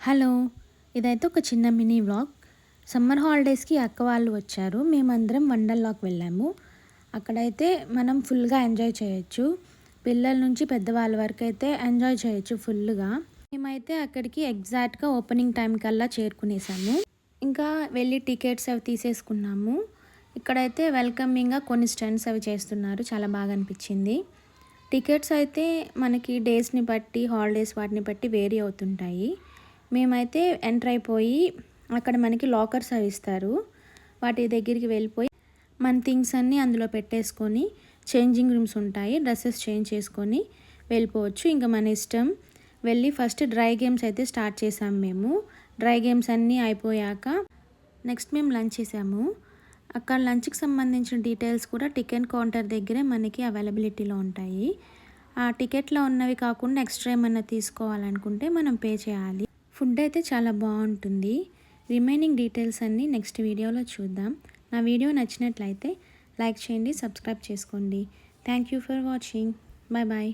Hello ఇదైతే ఒక చిన్న మినీ వ్లాగ్. సమ్మర్ హాలిడేస్కి అక్క వాళ్ళు వచ్చారు. మేమందరం వండర్లాకి వెళ్ళాము. అక్కడైతే మనం ఫుల్గా ఎంజాయ్ చేయొచ్చు. పిల్లల నుంచి పెద్దవాళ్ళ వరకు అయితే ఎంజాయ్ చేయొచ్చు ఫుల్గా. మేమైతే అక్కడికి ఎగ్జాక్ట్గా ఓపెనింగ్ టైం కల్లా చేరుకునేసాము. ఇంకా వెళ్ళి టికెట్స్ అవి తీసేసుకున్నాము. ఇక్కడైతే వెల్కమింగ్గా కొన్ని స్టెంట్స్ అవి చేస్తున్నారు. చాలా బాగా అనిపించింది. టికెట్స్ అయితే మనకి డేస్ని బట్టి హాలిడేస్ వాటిని బట్టి వేరీ అవుతుంటాయి. మేమైతే ఎంటర్ అయిపోయి అక్కడ మనకి లాకర్స్ అవి ఇస్తారు. వాటి దగ్గరికి వెళ్ళిపోయి మన థింగ్స్ అన్నీ అందులో పెట్టేసుకొని చేంజింగ్ రూమ్స్ ఉంటాయి. డ్రెస్సెస్ చేంజ్ చేసుకొని వెళ్ళిపోవచ్చు. ఇంకా మన ఇష్టం వెళ్ళి ఫస్ట్ డ్రై గేమ్స్ అయితే స్టార్ట్ చేసాము మేము. డ్రై గేమ్స్ అన్నీ అయిపోయాక నెక్స్ట్ మేము లంచ్ చేసాము. అక్కడ లంచ్కి సంబంధించిన డీటెయిల్స్ కూడా టికెట్ కౌంటర్ దగ్గరే మనకి అవైలబిలిటీలో ఉంటాయి. ఆ టికెట్లో ఉన్నవి కాకుండా ఎక్స్ట్రా ఏమన్నా తీసుకోవాలనుకుంటే మనం పే చేయాలి. ఫుడ్ అయితే చాలా బాగుంటుంది. రిమైనింగ్ డీటెయిల్స్ అన్నీ నెక్స్ట్ వీడియోలో చూద్దాం. నా వీడియో నచ్చినట్లయితే లైక్ చేయండి సబ్స్క్రైబ్ చేసుకోండి. Thank you for watching. Bye bye.